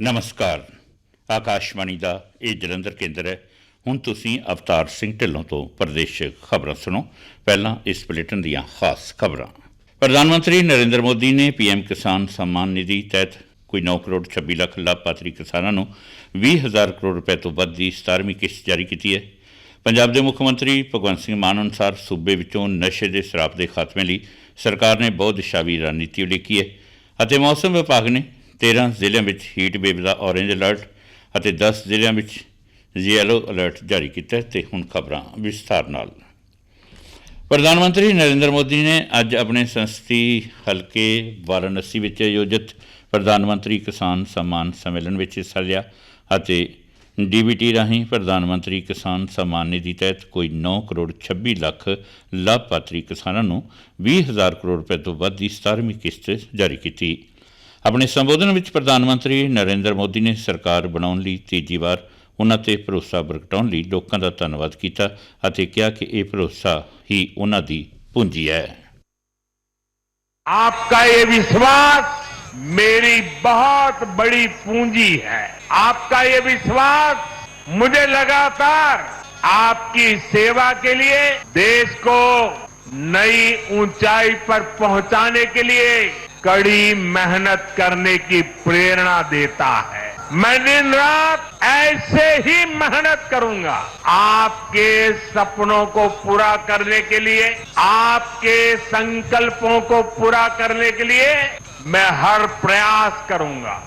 ਨਮਸਕਾਰ। ਆਕਾਸ਼ਵਾਣੀ ਦਾ ਇਹ ਜਲੰਧਰ ਕੇਂਦਰ ਹੈ। ਹੁਣ ਤੁਸੀਂ ਅਵਤਾਰ ਸਿੰਘ ਢਿੱਲੋਂ ਤੋਂ ਪ੍ਰਦੇਸ਼ ਖਬਰਾਂ ਸੁਣੋ। ਪਹਿਲਾਂ ਇਸ ਬੁਲੇਟਿਨ ਦੀਆਂ ਖਾਸ ਖਬਰਾਂ। ਪ੍ਰਧਾਨ ਮੰਤਰੀ ਨਰਿੰਦਰ ਮੋਦੀ ਨੇ ਪੀਐਮ ਕਿਸਾਨ ਸਨਮਾਨ ਨਿਧੀ ਤਹਿਤ ਕੋਈ 9 ਕਰੋੜ 26 ਲੱਖ ਲਾਭਪਾਤਰੀ ਕਿਸਾਨਾਂ ਨੂੰ 20000 ਕਰੋੜ ਰੁਪਏ ਤੋਂ ਵੱਧ ਦੀ 17ਵੀਂ ਕਿਸ਼ਤ ਜਾਰੀ ਕੀਤੀ ਹੈ। ਪੰਜਾਬ ਦੇ ਮੁੱਖ ਮੰਤਰੀ ਭਗਵੰਤ ਸਿੰਘ ਮਾਨ ਅਨੁਸਾਰ ਸੂਬੇ ਵਿੱਚੋਂ ਨਸ਼ੇ ਦੇ ਸਰਾਪ ਦੇ ਖਾਤਮੇ ਲਈ ਸਰਕਾਰ ਨੇ ਬਹੁਤ ਸ਼ਾਵੀ ਰਣਨੀਤੀ ਉਲੀਕੀ ਹੈ ਅਤੇ ਮੌਸਮ ਵਿਭਾਗ ਨੇ 13 ਜ਼ਿਲ੍ਹਿਆਂ ਵਿੱਚ ਹੀਟ ਵੇਵ ਦਾ ਔਰੇਂਜ ਅਲਰਟ ਅਤੇ 10 ਜ਼ਿਲ੍ਹਿਆਂ ਵਿੱਚ ਯੈਲੋ ਅਲਰਟ ਜਾਰੀ ਕੀਤਾ ਤੇ ਹੁਣ ਖਬਰਾਂ ਵਿਸਥਾਰ ਨਾਲ। ਪ੍ਰਧਾਨ ਮੰਤਰੀ ਨਰਿੰਦਰ ਮੋਦੀ ਨੇ ਅੱਜ ਆਪਣੇ ਸੰਸਦੀ ਹਲਕੇ ਵਾਰਾਣਸੀ ਵਿੱਚ ਆਯੋਜਿਤ ਪ੍ਰਧਾਨ ਮੰਤਰੀ ਕਿਸਾਨ ਸਨਮਾਨ ਸੰਮੇਲਨ ਵਿੱਚ ਹਿੱਸਾ ਲਿਆ ਅਤੇ ਡੀਬੀਟੀ ਰਾਹੀਂ ਪ੍ਰਧਾਨ ਮੰਤਰੀ ਕਿਸਾਨ ਸਨਮਾਨ ਨਿਧੀ ਤਹਿਤ ਕੋਈ 9 ਕਰੋੜ 26 ਲੱਖ ਲਾਭਪਾਤਰੀ ਕਿਸਾਨਾਂ ਨੂੰ 20000 ਕਰੋੜ ਰੁਪਏ ਤੋਂ ਵੱਧ ਦੀ 17ਵੀਂ ਕਿਸ਼ਤ ਜਾਰੀ ਕੀਤੀ। ਆਪਣੇ ਸੰਬੋਧਨ ਵਿੱਚ ਪ੍ਰਧਾਨ ਮੰਤਰੀ ਨਰਿੰਦਰ ਮੋਦੀ ਨੇ ਸਰਕਾਰ ਬਣਾਉਣ ਲਈ ਤੀਜੀ ਵਾਰ ਉਹਨਾਂ ਤੇ ਭਰੋਸਾ ਪ੍ਰਗਟਾਉਣ ਲਈ ਲੋਕਾਂ ਦਾ ਧੰਨਵਾਦ ਕੀਤਾ ਅਤੇ ਕਿਹਾ ਕਿ ਇਹ ਭਰੋਸਾ ਹੀ ਉਹਨਾਂ ਦੀ ਪੂੰਜੀ ਹੈ आपका ये विश्वास मेरी बहुत बड़ी पूंजी है आपका ये विश्वास मुझे लगातार आपकी सेवा के लिए देश को नई ऊंचाई पर पहुंचाने के लिए कड़ी मेहनत करने की प्रेरणा देता है मैं दिन रात ऐसे ही मेहनत करूंगा आपके सपनों को पूरा करने के लिए आपके संकल्पों को पूरा करने के लिए मैं हर प्रयास करूंगा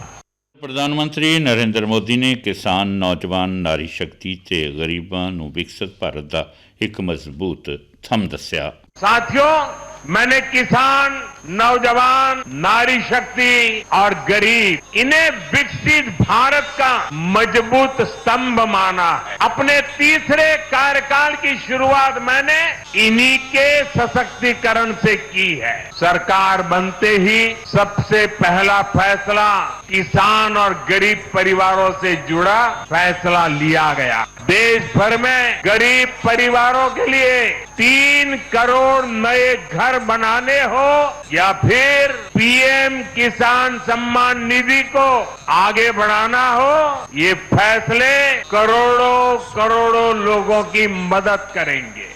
ਪ੍ਰਧਾਨ ਮੰਤਰੀ ਨਰਿੰਦਰ ਮੋਦੀ ਨੇ ਕਿਸਾਨ ਨੌਜਵਾਨ ਨਾਰੀ ਸ਼ਕਤੀ ਤੇ ਗਰੀਬਾਂ ਨੂੰ ਵਿਕਸਿਤ ਭਾਰਤ ਦਾ ਇੱਕ ਮਜ਼ਬੂਤ ਥੰਮ ਦੱਸਿਆ साथियों मैंने किसान, नौजवान, नारी शक्ति और गरीब, इन्हें विकसित भारत का मज़बूत स्तंभ माना है। अपने तीसरे कार्यकाल की शुरुआत मैंने इन्हीं के सशक्तिकरण से की है। सरकार बनते ही सबसे पहला फैसला किसान और गरीब परिवारों से जुड़ा फैसला लिया गया देश भर में गरीब परिवारों के लिए तीन करोड़ नए घर बनाने हो या फिर पीएम किसान सम्मान निधि को आगे बढ़ाना हो ये फैसले करोड़ों करोड़ों लोगों की मदद करेंगे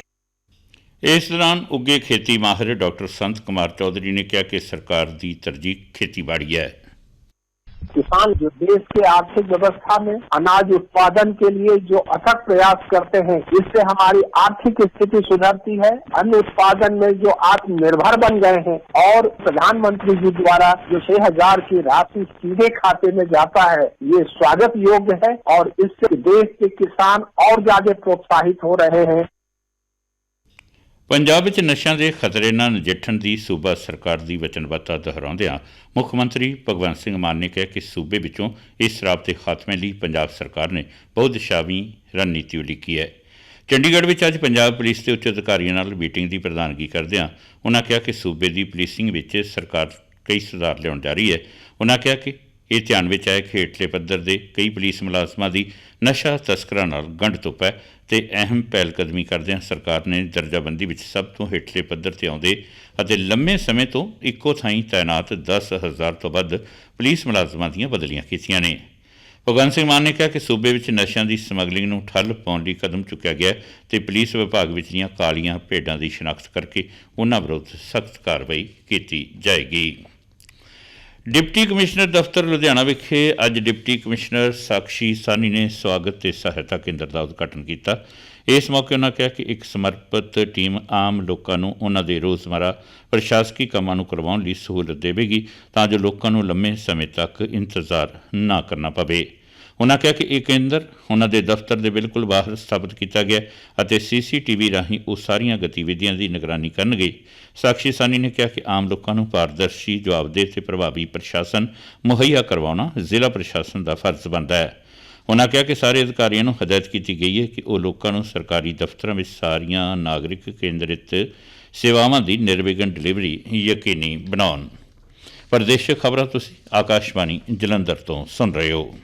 ਇਸ ਦੌਰਾਨ ਉੱਗੇ ਖੇਤੀ ਮਾਹਿਰ ਡਾਕਟਰ ਸੰਤ ਕੁਮਾਰ ਚੌਧਰੀ ਨੇ ਕਿਹਾ ਕਿ ਸਰਕਾਰ ਦੀ ਤਰਜੀਹ ਖੇਤੀਬਾੜੀ ਹੈ किसान जो देश के आर्थिक व्यवस्था में अनाज उत्पादन के लिए जो अथक प्रयास करते हैं, इससे हमारी आर्थिक स्थिति सुधरती है। अन्न उत्पादन में जो आत्मनिर्भर बन गए हैं और प्रधानमंत्री जी द्वारा जो छह हज़ार की राशि सीधे खाते में जाता है, ये स्वागत योग्य है और इससे देश के किसान और ज़्यादा प्रोत्साहित हो रहे हैं। ਪੰਜਾਬ ਵਿੱਚ ਨਸ਼ਿਆਂ ਦੇ ਖਤਰੇ ਨਾਲ ਨਜਿੱਠਣ ਦੀ ਸੂਬਾ ਸਰਕਾਰ ਦੀ ਵਚਨਬੱਧਤਾ ਦੁਹਰਾਉਂਦਿਆਂ ਮੁੱਖ ਮੰਤਰੀ ਭਗਵੰਤ ਸਿੰਘ ਮਾਨ ਨੇ ਕਿਹਾ ਕਿ ਸੂਬੇ ਵਿੱਚੋਂ ਇਸ ਸ਼ਰਾਬ ਦੇ ਖਾਤਮੇ ਲਈ ਪੰਜਾਬ ਸਰਕਾਰ ਨੇ ਬਹੁਤ ਦਿਸ਼ਾਵੀ ਰਣਨੀਤੀ ਉਲੀਕੀ ਹੈ। ਚੰਡੀਗੜ੍ਹ ਵਿੱਚ ਅੱਜ ਪੰਜਾਬ ਪੁਲਿਸ ਦੇ ਉੱਚ ਅਧਿਕਾਰੀਆਂ ਨਾਲ ਮੀਟਿੰਗ ਦੀ ਪ੍ਰਧਾਨਗੀ ਕਰਦਿਆਂ ਉਨ੍ਹਾਂ ਕਿਹਾ ਕਿ ਸੂਬੇ ਦੀ ਪੁਲਿਸਿੰਗ ਵਿੱਚ ਸਰਕਾਰ ਕਈ ਸੁਧਾਰ ਲਿਆਉਣ ਜਾ ਰਹੀ ਹੈ। ਉਨ੍ਹਾਂ ਕਿਹਾ ਕਿ ਇਹ ਧਿਆਨ ਵਿੱਚ ਆਇਆ ਕਿ ਹੇਠਲੇ ਪੱਧਰ ਦੇ ਕਈ ਪੁਲਿਸ ਮੁਲਾਜ਼ਮਾਂ ਦੀ ਨਸ਼ਾ ਤਸਕਰਾਂ ਨਾਲ ਗੰਢ ਧੁੱਪ ਹੈ ਤੇ ਅਹਿਮ ਪਹਿਲ ਕਦਮੀ ਕਰਦਿਆਂ ਸਰਕਾਰ ਨੇ ਦਰਜਾਬੰਦੀ ਵਿੱਚ ਸਭ ਤੋਂ ਹੇਠਲੇ ਪੱਧਰ ਤੇ ਆਉਂਦੇ ਅਤੇ ਲੰਮੇ ਸਮੇਂ ਤੋਂ ਇੱਕੋ ਥਾਈਂ ਤਾਇਨਾਤ 10000 ਤੋਂ ਵੱਧ ਪੁਲਿਸ ਮੁਲਾਜ਼ਮਾਂ ਦੀਆਂ ਬਦਲੀਆਂ ਕੀਤੀਆਂ ਨੇ। ਭਗਵੰਤ ਸਿੰਘ ਮਾਨ ਨੇ ਕਿਹਾ ਕਿ ਸੂਬੇ ਵਿੱਚ ਨਸ਼ਿਆਂ ਦੀ ਸਮਗਲਿੰਗ ਨੂੰ ਠੱਲ ਪਾਉਣ ਲਈ ਕਦਮ ਚੁੱਕਿਆ ਗਿਆ ਹੈ ਤੇ ਪੁਲਿਸ ਵਿਭਾਗ ਵਿੱਚ ਦੀਆਂ ਕਾਲੀਆਂ ਭੇਡਾਂ ਦੀ ਸ਼ਨਾਖਤ ਕਰਕੇ ਉਹਨਾਂ ਵਿਰੁੱਧ ਸਖਤ ਕਾਰਵਾਈ ਕੀਤੀ ਜਾਏਗੀ। ਡਿਪਟੀ ਕਮਿਸ਼ਨਰ ਦਫ਼ਤਰ ਲੁਧਿਆਣਾ ਵਿਖੇ ਅੱਜ ਡਿਪਟੀ ਕਮਿਸ਼ਨਰ ਸਾਕਸ਼ੀ ਸਾਨੀ ਨੇ ਸਵਾਗਤ ਤੇ ਸਹਾਇਤਾ ਕੇਂਦਰ ਦਾ ਉਦਘਾਟਨ ਕੀਤਾ। ਇਸ ਮੌਕੇ ਉਹਨਾਂ ਕਿਹਾ ਕਿ ਇੱਕ ਸਮਰਪਿਤ ਟੀਮ ਆਮ ਲੋਕਾਂ ਨੂੰ ਉਹਨਾਂ ਦੇ ਰੋਜ਼ਮਰਾ ਪ੍ਰਸ਼ਾਸਕੀ ਕੰਮਾਂ ਨੂੰ ਕਰਵਾਉਣ ਲਈ ਸਹੂਲਤ ਦੇਵੇਗੀ ਤਾਂ ਜੋ ਲੋਕਾਂ ਨੂੰ ਲੰਮੇ ਸਮੇਂ ਤੱਕ ਇੰਤਜ਼ਾਰ ਨਾ ਕਰਨਾ ਪਵੇ। ਉਹਨਾਂ ਕਿਹਾ ਕਿ ਇਹ ਕੇਂਦਰ ਉਹਨਾਂ ਦੇ ਦਫ਼ਤਰ ਦੇ ਬਿਲਕੁਲ ਬਾਹਰ ਸਥਾਪਿਤ ਕੀਤਾ ਗਿਆ ਅਤੇ ਸੀਸੀਟੀਵੀ ਰਾਹੀਂ ਉਹ ਸਾਰੀਆਂ ਗਤੀਵਿਧੀਆਂ ਦੀ ਨਿਗਰਾਨੀ ਕਰਨਗੇ। ਸਾਕਸ਼ੀ ਸਾਨੀ ਨੇ ਕਿਹਾ ਕਿ ਆਮ ਲੋਕਾਂ ਨੂੰ ਪਾਰਦਰਸ਼ੀ, ਜਵਾਬਦੇਹ ਤੇ ਪ੍ਰਭਾਵੀ ਪ੍ਰਸ਼ਾਸਨ ਮੁਹੱਈਆ ਕਰਵਾਉਣਾ ਜ਼ਿਲ੍ਹਾ ਪ੍ਰਸ਼ਾਸਨ ਦਾ ਫਰਜ਼ ਬਣਦਾ ਹੈ। ਉਹਨਾਂ ਕਿਹਾ ਕਿ ਸਾਰੇ ਅਧਿਕਾਰੀਆਂ ਨੂੰ ਹਦਾਇਤ ਕੀਤੀ ਗਈ ਹੈ ਕਿ ਉਹ ਲੋਕਾਂ ਨੂੰ ਸਰਕਾਰੀ ਦਫ਼ਤਰਾਂ ਵਿੱਚ ਸਾਰੀਆਂ ਨਾਗਰਿਕ ਕੇਂਦਰਿਤ ਸੇਵਾਵਾਂ ਦੀ ਨਿਰਵਿਘਨ ਡਿਲੀਵਰੀ ਯਕੀਨੀ ਬਣਾਉਣ। ਪ੍ਰਦੇਸ਼ ਖਬਰਾਂ ਤੁਸੀਂ ਆਕਾਸ਼ਵਾਣੀ ਜਲੰਧਰ ਤੋਂ ਸੁਣ ਰਹੇ ਹੋ।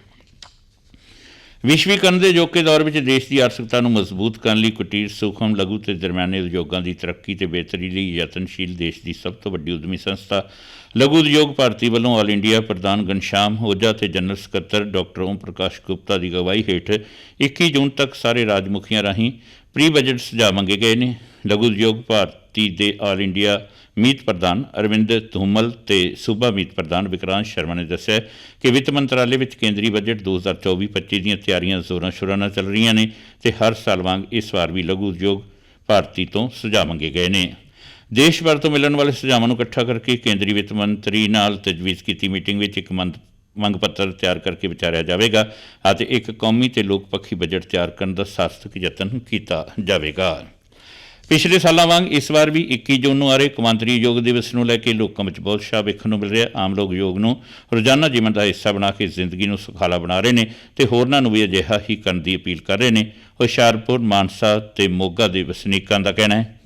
ਵਿਸ਼ਵੀਕਰਨ ਦੇ ਜੋਕੇ ਦੌਰ ਵਿੱਚ ਦੇਸ਼ ਦੀ ਆਰਥਿਕਤਾ ਨੂੰ ਮਜ਼ਬੂਤ ਕਰਨ ਲਈ ਕੁਟੀਰ ਸੂਖਮ, ਲਘੂ ਤੇ ਦਰਮਿਆਨੇ ਉਦਯੋਗਾਂ ਦੀ ਤਰੱਕੀ ਤੇ ਬਿਹਤਰੀ ਲਈ ਯਤਨਸ਼ੀਲ ਦੇਸ਼ ਦੀ ਸਭ ਤੋਂ ਵੱਡੀ ਉਦਮੀ ਸੰਸਥਾ ਲਘੂ ਉਦਯੋਗ ਭਾਰਤੀ ਵੱਲੋਂ ਆਲ ਇੰਡੀਆ ਪ੍ਰਧਾਨ ਗਨਸ਼ਾਮ ਹੋਜਾ ਤੇ ਜਨਰਲ ਸਕੱਤਰ ਡਾਕਟਰ ਓਮ ਪ੍ਰਕਾਸ਼ ਗੁਪਤਾ ਦੀ ਅਗਵਾਈ ਹੇਠ 21 ਜੂਨ ਤੱਕ ਸਾਰੇ ਰਾਜ ਮੁਖੀਆਂ ਰਾਹੀਂ ਪ੍ਰੀ ਬਜਟ ਸੁਝਾਅ ਮੰਗੇ ਗਏ ਨੇ। ਲਘੂ ਉਦਯੋਗ ਭਾਰਤੀ ਦੇ ਆਲ ਇੰਡੀਆ ਮੀਤ ਪ੍ਰਧਾਨ ਅਰਵਿੰਦ ਧੂਮਲ ਤੇ ਸੂਬਾ ਮੀਤ ਪ੍ਰਧਾਨ ਵਿਕਰਾਂਤ ਸ਼ਰਮਾ ਨੇ ਦੱਸਿਆ ਕਿ ਵਿੱਤ ਮੰਤਰਾਲੇ ਵਿੱਚ ਕੇਂਦਰੀ ਬਜਟ 2024-25 ਦੀਆਂ ਤਿਆਰੀਆਂ ਜ਼ੋਰਾਂ ਸ਼ੋਰਾਂ ਨਾਲ ਚੱਲ ਰਹੀਆਂ ਨੇ ਤੇ ਹਰ ਸਾਲ ਵਾਂਗ ਇਸ ਵਾਰ ਵੀ ਲਘੂ ਉਦਯੋਗ ਭਾਰਤੀ ਤੋਂ ਸੁਝਾਅ ਮੰਗੇ ਗਏ ਨੇ। ਦੇਸ਼ ਭਰ ਤੋਂ ਮਿਲਣ ਵਾਲੇ ਸੁਝਾਵਾਂ ਨੂੰ ਇਕੱਠਾ ਕਰਕੇ ਕੇਂਦਰੀ ਵਿੱਤ ਮੰਤਰੀ ਨਾਲ ਤਜਵੀਜ਼ ਕੀਤੀ ਮੀਟਿੰਗ ਵਿੱਚ ਇੱਕ ਮੰਗ ਪੱਤਰ ਤਿਆਰ ਕਰਕੇ ਵਿਚਾਰਿਆ ਜਾਵੇਗਾ ਅਤੇ ਇੱਕ ਕੌਮੀ ਤੇ ਲੋਕ ਪੱਖੀ ਬਜਟ ਤਿਆਰ ਕਰਨ ਦਾ ਸਾਰਥਕ ਯਤਨ ਕੀਤਾ ਜਾਵੇਗਾ। ਪਿਛਲੇ ਸਾਲਾਂ ਵਾਂਗ ਇਸ ਵਾਰ ਵੀ 21 ਜੂਨ ਨੂੰ ਆ ਰਹੇ ਕੌਮਾਂਤਰੀ ਯੋਗ ਦਿਵਸ ਨੂੰ ਲੈ ਕੇ ਲੋਕਾਂ ਵਿੱਚ ਬਹੁਤ ਉਤਸ਼ਾਹ ਵੇਖਣ ਨੂੰ ਮਿਲ ਰਿਹਾ। ਆਮ ਲੋਕ ਯੋਗ ਨੂੰ ਰੋਜ਼ਾਨਾ ਜੀਵਨ ਦਾ ਹਿੱਸਾ ਬਣਾ ਕੇ ਜ਼ਿੰਦਗੀ ਨੂੰ ਸੁਖਾਲਾ ਬਣਾ ਰਹੇ ਨੇ ਤੇ ਹੋਰਨਾਂ ਨੂੰ ਵੀ ਅਜਿਹਾ ਹੀ ਕਰਨ ਦੀ ਅਪੀਲ ਕਰ ਰਹੇ ਨੇ। ਹੁਸ਼ਿਆਰਪੁਰ, ਮਾਨਸਾ ਤੇ ਮੋਗਾ ਦੇ ਵਸਨੀਕਾਂ ਦਾ ਕਹਿਣਾ ਹੈ।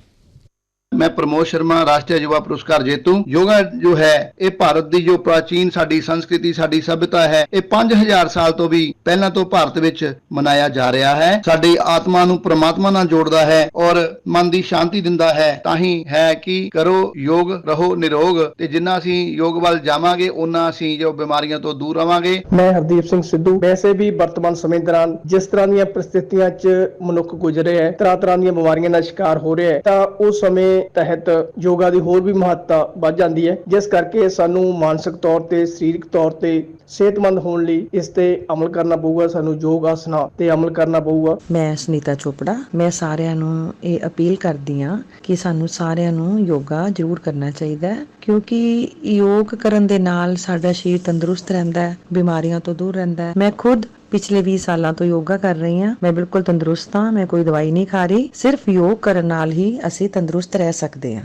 ਮੈਂ ਪ੍ਰਮੋਦ ਸ਼ਰਮਾ, ਰਾਸ਼ਟਰੀ ਯੁਵਾ ਪੁਰਸਕਾਰ ਜੇਤੂ। ਯੋਗਾ ਜੋ ਹੈ, ਇਹ ਭਾਰਤ ਦੀ ਜੋ ਪ੍ਰਾਚੀਨ ਸਾਡੀ ਸੰਸਕ੍ਰਿਤੀ, ਸਾਡੀ ਸਭਿਅਤਾ ਹੈ, ਇਹ 5000 ਸਾਲ ਤੋਂ ਵੀ ਪਹਿਲਾਂ ਤੋਂ ਭਾਰਤ ਵਿੱਚ ਮਨਾਇਆ ਜਾ ਰਿਹਾ ਹੈ। ਸਾਡੀ ਆਤਮਾ ਨੂੰ ਪ੍ਰਮਾਤਮਾ ਨਾਲ ਜੋੜਦਾ ਹੈ ਔਰ ਮਨ ਦੀ ਸ਼ਾਂਤੀ ਦਿੰਦਾ ਹੈ। ਤਾਂ ਹੀ ਹੈ ਕਿ ਕਰੋ ਯੋਗ, ਰਹੋ ਨਿਰੋਗ ਤੇ ਜਿੰਨਾ ਅਸੀਂ ਯੋਗ ਵੱਲ ਜਾਵਾਂਗੇ ਉਹਨਾਂ ਅਸੀਂ ਜੋ ਬਿਮਾਰੀਆਂ ਤੋਂ ਦੂਰ ਰਵਾਂਗੇ। ਮੈਂ ਹਰਦੀਪ ਸਿੰਘ ਸਿੱਧੂ। ਵੈਸੇ ਵੀ ਵਰਤਮਾਨ ਸਮੇਂ ਦੌਰਾਨ ਜਿਸ ਤਰ੍ਹਾਂ ਦੀਆਂ ਪ੍ਰਸਥਿਤੀਆਂ 'ਚ ਮਨੁੱਖ ਗੁਜ਼ਰ ਰਿਹਾ ਹੈ, ਤਰ੍ਹਾਂ ਤਰ੍ਹਾਂ ਦੀਆਂ ਬਿਮਾਰੀਆਂ ਦਾ ਸ਼ਿਕਾਰ ਹੋ ਰਿਹਾ ਹੈ, ਤਾਂ ਉਸ ਸਮੇਂ ਤਹਿਤ ਯੋਗਾ ਦੀ ਹੋਰ ਵੀ ਮਹੱਤਤਾ ਵੱਧ ਜਾਂਦੀ ਹੈ। ਜਿਸ ਕਰਕੇ ਸਾਨੂੰ ਮਾਨਸਿਕ ਤੌਰ ਤੇ, ਸਰੀਰਕ ਤੌਰ ਤੇ ਸਿਹਤਮੰਦ ਹੋਣ ਲਈ ਇਸ ਤੇ ਅਮਲ ਕਰਨਾ ਪਊਗਾ। ਸਾਨੂੰ ਯੋਗ ਆਸਨਾ ਤੇ ਅਮਲ ਕਰਨਾ ਪਊਗਾ। ਮੈਂ ਸੁਨੀਤਾ ਚੋਪੜਾ, ਮੈਂ ਸਾਰਿਆਂ ਨੂੰ ਇਹ ਅਪੀਲ ਕਰਦੀ ਹਾਂ ਕਿ ਸਾਨੂੰ ਸਾਰਿਆਂ ਨੂੰ ਯੋਗਾ ਜ਼ਰੂਰ ਕਰਨਾ ਚਾਹੀਦਾ ਹੈ, ਕਿਉਂਕਿ ਯੋਗ ਕਰਨ ਦੇ ਨਾਲ ਸਾਡਾ ਸਰੀਰ ਤੰਦਰੁਸਤ ਰਹਿੰਦਾ ਹੈ, ਬਿਮਾਰੀਆਂ ਤੋਂ ਦੂਰ ਰਹਿੰਦਾ ਹੈ। ਮੈਂ ਖੁਦ ਪਿਛਲੇ 20 ਸਾਲਾਂ ਤੋਂ ਯੋਗਾ ਕਰ ਰਹੀ ਹਾਂ। ਮੈਂ ਬਿਲਕੁਲ ਤੰਦਰੁਸਤ ਹਾਂ, ਮੈਂ ਕੋਈ ਦਵਾਈ ਨਹੀਂ ਖਾ ਰਹੀ। ਸਿਰਫ ਯੋਗ ਕਰਨ ਨਾਲ ਹੀ ਅਸੀਂ ਤੰਦਰੁਸਤ ਰਹਿ ਸਕਦੇ ਹਾਂ।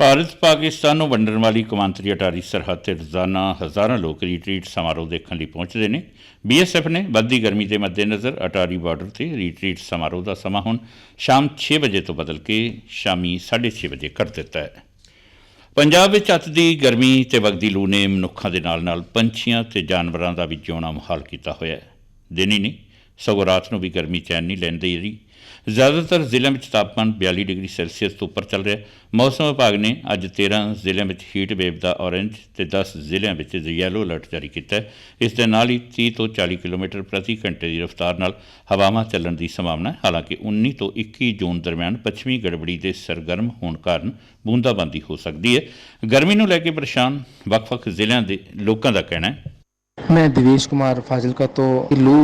ਭਾਰਤ, ਪਾਕਿਸਤਾਨ ਨੂੰ ਵੰਡਣ ਵਾਲੀ ਕੌਮਾਂਤਰੀ ਅਟਾਰੀ ਸਰਹੱਦ ਤੇ ਰੋਜ਼ਾਨਾ ਹਜ਼ਾਰਾਂ ਲੋਕ ਰੀਟਰੀਟ ਸਮਾਰੋਹ ਦੇਖਣ ਲਈ ਪਹੁੰਚਦੇ ਨੇ। ਬੀਐਸਐਫ ਨੇ ਵੱਧਦੀ ਗਰਮੀ ਦੇ ਮੱਦੇਨਜ਼ਰ ਅਟਾਰੀ ਬਾਰਡਰ ਤੇ ਰੀਟਰੀਟ ਸਮਾਰੋਹ ਦਾ ਸਮਾਂ ਹੁਣ ਸ਼ਾਮ 6 ਵਜੇ ਤੋਂ ਬਦਲ ਕੇ ਸ਼ਾਮੀ 6:30 ਵਜੇ ਕਰ ਦਿੱਤਾ ਹੈ। ਪੰਜਾਬ ਵਿੱਚ ਅੱਤ ਦੀ ਗਰਮੀ ਤੇ ਵਗਦੀ ਲੂ ਨੇ ਮਨੁੱਖਾਂ ਦੇ ਨਾਲ-ਨਾਲ ਪੰਛੀਆਂ ਤੇ ਜਾਨਵਰਾਂ ਦਾ ਵੀ ਜਿਉਣਾ ਮੁਹਾਲ ਕੀਤਾ ਹੋਇਆ ਹੈ। ਦਿਨ ਹੀ ਨਹੀਂ, ਸਗੋਂ ਰਾਤ ਨੂੰ ਵੀ ਗਰਮੀ ਚੈਨ ਨਹੀਂ ਲੈਂਦੀ ਰਹੀ। ਜ਼ਿਆਦਾਤਰ ਜ਼ਿਲ੍ਹਿਆਂ ਵਿੱਚ ਤਾਪਮਾਨ 42 ਡਿਗਰੀ ਸੈਲਸੀਅਸ ਤੋਂ ਉੱਪਰ ਚੱਲ ਰਿਹਾ ਮੌਸਮ ਵਿਭਾਗ ਨੇ ਅੱਜ 13 ਜ਼ਿਲ੍ਹਿਆਂ ਵਿੱਚ ਹੀਟ ਵੇਵ ਦਾ ਔਰੇਂਜ ਤੇ 10 ਜ਼ਿਲ੍ਹਿਆਂ ਵਿੱਚ ਯੈਲੋ ਅਲਰਟ ਜਾਰੀ ਕੀਤਾ ਹੈ। ਇਸ ਦੇ ਨਾਲ ਹੀ 30 ਤੋਂ 40 ਕਿਲੋਮੀਟਰ ਪ੍ਰਤੀ ਘੰਟੇ ਦੀ ਰਫ਼ਤਾਰ ਨਾਲ ਹਵਾਵਾਂ ਚੱਲਣ ਦੀ ਸੰਭਾਵਨਾ ਹੈ। ਹਾਲਾਂਕਿ 19 ਤੋਂ 21 ਜੂਨ ਦਰਮਿਆਨ ਪੱਛਮੀ ਗੜਬੜੀ ਦੇ ਸਰਗਰਮ ਹੋਣ ਕਾਰਨ ਬੂੰਦਾਬਾਂਦੀ ਹੋ ਸਕਦੀ ਹੈ। ਗਰਮੀ ਨੂੰ ਲੈ ਕੇ ਪਰੇਸ਼ਾਨ ਵੱਖ-ਵੱਖ ਜ਼ਿਲ੍ਹਿਆਂ ਦੇ ਲੋਕਾਂ ਦਾ ਕਹਿਣਾ ਹੈ ਮੈਂ ਦਿਵੇਸ਼ ਕੁਮਾਰ ਫਾਜ਼ਿਲਕਾ ਤੋਂ ਲੂ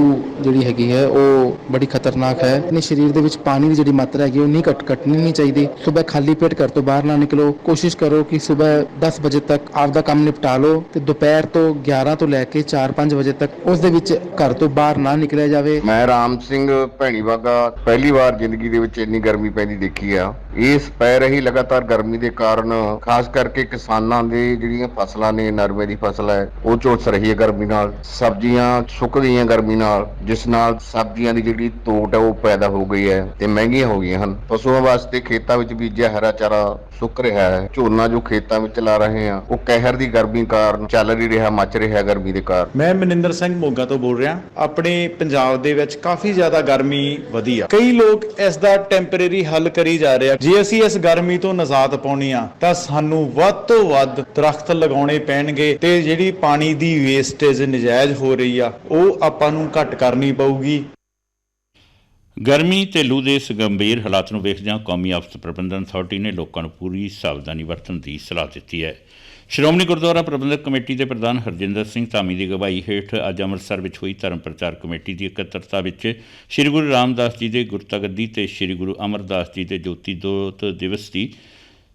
ਜਿਹੜੀ ਹੈਗੀ ਹੈ, ਉਹ ਬੜੀ ਖਤਰਨਾਕ ਹੈ। ਆਪਣੇ ਸਰੀਰ ਦੇ ਵਿੱਚ ਪਾਣੀ ਦੀ ਜਿਹੜੀ ਮਾਤਰਾ ਹੈਗੀ, ਉਹ ਨਹੀਂ ਘਟ ਘਟਣੀ ਨਹੀਂ ਚਾਹੀਦੀ। ਸਵੇਰ ਖਾਲੀ ਪੇਟ ਘਰ ਤੋਂ ਬਾਹਰ ਨਾ ਨਿਕਲੋ। ਕੋਸ਼ਿਸ਼ ਕਰੋ ਕਿ ਸਵੇਰ 10 ਵਜੇ ਤੱਕ ਆਪਦਾ ਕੰਮ ਨਿਪਟਾ ਲਓ ਤੇ ਦੁਪਹਿਰ ਤੋਂ 11 ਤੋਂ ਲੈ ਕੇ 4-5 ਵਜੇ ਤੱਕ ਉਸ ਦੇ ਵਿੱਚ ਘਰ ਤੋਂ ਬਾਹਰ ਨਾ ਨਿਕਲਿਆ ਜਾਵੇ। ਮੈਂ ਰਾਮ ਸਿੰਘ ਭੈਣੀ ਵਾਗਾ ਪਹਿਲੀ ਵਾਰ ਜ਼ਿੰਦਗੀ ਦੇ ਵਿੱਚ ਇੰਨੀ ਗਰਮੀ ਪੈਂਦੀ ਦੇਖੀ ਆ। ਇਸ ਪੈ ਰਹੀ ਲਗਾਤਾਰ ਗਰਮੀ ਦੇ ਕਾਰਨ, ਖਾਸ ਕਰਕੇ ਕਿਸਾਨਾਂ ਦੇ ਜਿਹੜੀਆਂ ਫਸਲਾਂ ਨੇ, ਨਰਮੇ ਦੀ ਫਸਲ ਹੈ, ਉਹ ਝੁਲਸ ਰਹੀ ਹੈ ਗਰਮੀ ਨਾਲ। ਸਬਜ਼ੀਆਂ ਸੁੱਕ ਗਈਆਂ ਗਰਮੀ ਨਾਲ, ਜਿਸ ਨਾਲ ਸਬਜ਼ੀਆਂ ਦੀ ਜਿਹੜੀ ਤੋਟ ਹੈ, ਉਹ ਪੈਦਾ ਹੋ ਗਈ ਹੈ ਤੇ ਮਹਿੰਗੀਆਂ ਹੋ ਗਈਆਂ ਹਨ। ਪਸ਼ੂਆਂ ਵਾਸਤੇ ਖੇਤਾਂ ਵਿੱਚ ਬੀਜਿਆ ਹਰਾ ਚਾਰਾ ਸੁੱਕ ਰਿਹਾ ਹੈ। ਝੋਨਾ ਜੋ ਖੇਤਾਂ ਵਿੱਚ ਲਾ ਰਹੇ ਆ ਉਹ ਕਹਿਰ ਦੀ ਗਰਮੀ ਕਾਰਨ ਚੱਲ ਨਹੀਂ ਰਿਹਾ, ਮੱਚ ਰਿਹਾ ਗਰਮੀ ਦੇ ਕਾਰਨ। ਮੈਂ ਮਨਿੰਦਰ ਸਿੰਘ ਮੋਗਾ ਤੋਂ ਬੋਲ ਰਿਹਾ। ਆਪਣੇ ਪੰਜਾਬ ਦੇ ਵਿੱਚ ਕਾਫੀ ਜ਼ਿਆਦਾ ਗਰਮੀ ਵਧੀ ਆ। ਕਈ ਲੋਕ ਇਸ ਦਾ ਟੈਂਪਰੇਰੀ ਹੱਲ ਕਰੀ ਜਾ ਰਹੇ ਆ। ਜੇ ਅਸੀਂ ਇਸ ਗਰਮੀ ਤੋਂ ਨਜ਼ਾਤ ਪਾਉਣੀ ਆ, ਤਾਂ ਸਾਨੂੰ ਵੱਧ ਤੋਂ ਵੱਧ ਦਰਖਤ ਲਗਾਉਣੇ ਪੈਣਗੇ ਤੇ ਜਿਹੜੀ ਪਾਣੀ ਦੀ ਵੇਸਟੇਜ ਨਜਾਇਜ਼ ਹੋ ਰਹੀ ਆ, ਉਹ ਆਪਾਂ ਨੂੰ ਘੱਟ ਕਰਨੀ ਪਊਗੀ। ਗਰਮੀ ਤੇ ਲੂ ਦੇ ਇਸ ਗੰਭੀਰ ਹਾਲਾਤ ਨੂੰ ਵੇਖਦਿਆਂ ਕੌਮੀ ਆਫਤ ਪ੍ਰਬੰਧਨ ਅਥਾਰਟੀ ਨੇ ਲੋਕਾਂ ਨੂੰ ਪੂਰੀ ਸਾਵਧਾਨੀ ਵਰਤਣ ਦੀ ਸਲਾਹ ਦਿੱਤੀ ਹੈ। ਸ਼੍ਰੋਮਣੀ ਗੁਰਦੁਆਰਾ ਪ੍ਰਬੰਧਕ ਕਮੇਟੀ ਦੇ ਪ੍ਰਧਾਨ ਹਰਜਿੰਦਰ ਸਿੰਘ ਧਾਮੀ ਦੀ ਅਗਵਾਈ ਹੇਠ ਅੱਜ ਅੰਮ੍ਰਿਤਸਰ ਵਿੱਚ ਹੋਈ ਧਰਮ ਪ੍ਰਚਾਰ ਕਮੇਟੀ ਦੀ ਇਕੱਤਰਤਾ ਵਿੱਚ ਸ੍ਰੀ ਗੁਰੂ ਰਾਮਦਾਸ ਜੀ ਦੇ ਗੁਰਤਾਗੱਦੀ ਤੇ ਸ੍ਰੀ ਗੁਰੂ ਅਮਰਦਾਸ ਜੀ ਦੇ ਜੋਤੀ ਜੋਤ ਦਿਵਸ ਦੀ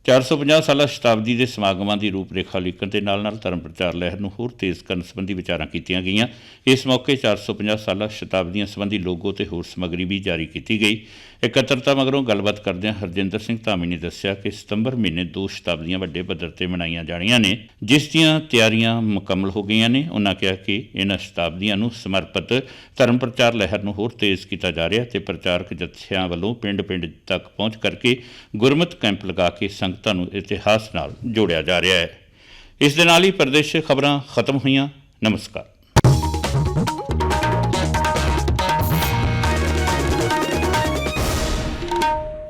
450 ਸਾਲਾ ਸ਼ਤਾਬਦੀ ਦੇ ਸਮਾਗਮਾਂ ਦੀ ਰੂਪਰੇਖਾ ਲਿਖਣ ਦੇ ਨਾਲ ਨਾਲ ਧਰਮ ਪ੍ਰਚਾਰ ਲਹਿਰ ਨੂੰ ਹੋਰ ਤੇਜ਼ ਕਰਨ ਸੰਬੰਧੀ ਵਿਚਾਰਾਂ ਕੀਤੀਆਂ ਗਈਆਂ। ਇਸ ਮੌਕੇ 450 ਸਾਲਾ ਸ਼ਤਾਬਦੀਆਂ ਸੰਬੰਧੀ ਲੋਗੋ ਤੇ ਹੋਰ ਸਮੱਗਰੀ ਵੀ ਜਾਰੀ ਕੀਤੀ ਗਈ। ਇਕੱਤਰਤਾ ਮਗਰੋਂ ਗੱਲਬਾਤ ਕਰਦਿਆਂ ਹਰਜਿੰਦਰ ਸਿੰਘ ਧਾਮੀ ਨੇ ਦੱਸਿਆ ਕਿ ਸਤੰਬਰ ਮਹੀਨੇ ਦੋ ਸ਼ਤਾਬਦੀਆਂ ਵੱਡੇ ਪੱਧਰ ਤੇ ਮਨਾਈਆਂ ਜਾਣੀਆਂ ਨੇ, ਜਿਸ ਦੀਆਂ ਤਿਆਰੀਆਂ ਮੁਕੰਮਲ ਹੋ ਗਈਆਂ ਨੇ। ਉਹਨਾਂ ਕਿਹਾ ਕਿ ਇਹਨਾਂ ਸ਼ਤਾਬਦੀਆਂ ਨੂੰ ਸਮਰਪਿਤ ਧਰਮ ਪ੍ਰਚਾਰ ਲਹਿਰ ਨੂੰ ਹੋਰ ਤੇਜ਼ ਕੀਤਾ ਜਾ ਰਿਹਾ ਤੇ ਪ੍ਰਚਾਰਕ ਜਥਿਆਂ ਵੱਲੋਂ ਪਿੰਡ-ਪਿੰਡ ਤੱਕ ਪਹੁੰਚ ਕਰਕੇ ਗੁਰਮਤ ਕੈਂਪ ਲਗਾ ਕੇ ਸੰਗਤਾਂ ਨੂੰ ਇਤਿਹਾਸ ਨਾਲ ਜੋੜਿਆ ਜਾ ਰਿਹਾ ਹੈ। ਇਸ ਦੇ ਨਾਲ ਹੀ ਪ੍ਰਦੇਸ਼ ਖਬਰਾਂ ਖਤਮ ਹੋਈਆਂ। ਨਮਸਕਾਰ।